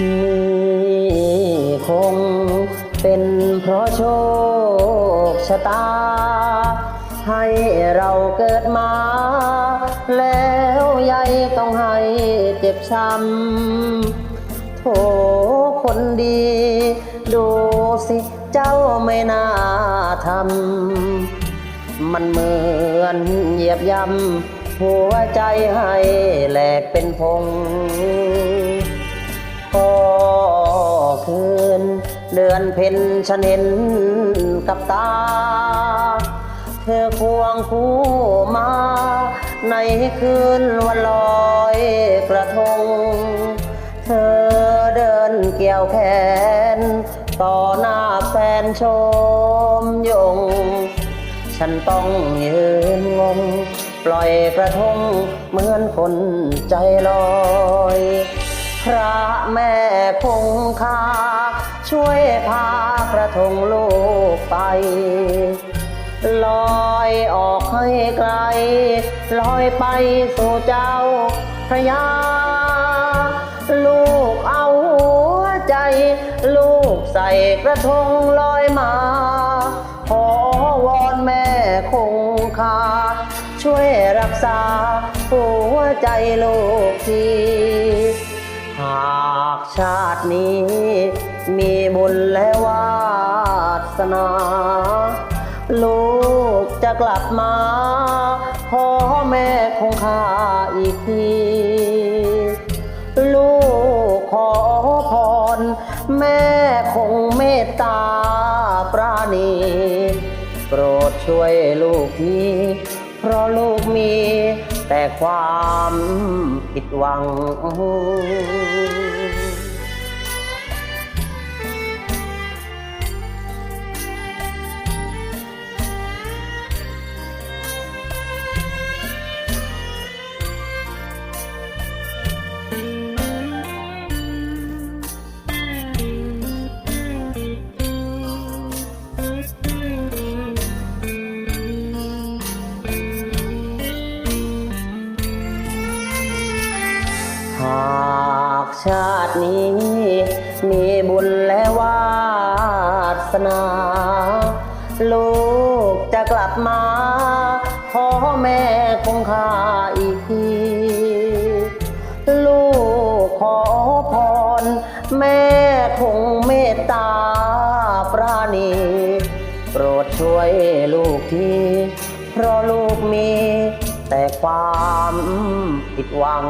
นี่คงเป็นเพราะโชคชะตา ให้เราเกิดมา แล้วยายต้องให้เจ็บช้ำโถคนดี ดูสิเจ้าไม่น่าทำมันเหมือนเหยียบย่ำหัวใจให้แหลกเป็นพง เดือนเพ็ญฉันเห็นกับตา เธอควงคู่มา ในคืนวันลอยกระทง เธอเดินเกี่ยวแขน ต่อหน้าแฟนชมยง ฉันต้องยืนงง ปล่อยกระทงเหมือนคนใจลอย พระแม่คงคา ช่วยพากระทงลูกไป ลอยออกให้ไกล ลอยไปสู่เจ้าพระยา ลูกเอาหัวใจ ลูกใส่กระทงลอยมา ขอวอนแม่คงคา ช่วยรักษาหัวใจลูกทีหากชาตินี้ มีบุญและวาสนา ลูกจะกลับมาขอแม่คงคาอีกที ลูกขอพร แม่คงเมตตาปราณีโปรดช่วยลูกทีเพราะลูกมีแต่ความผิดหวัง ชาตินี้ มีบุญและวาสนา ลูกจะกลับมา ขอแม่คงคาอีกที ลูกขอพร แม่คงเมตตาปราณีโปรดช่วยลูกทีเพราะลูกมีแต่ความผิดหวัง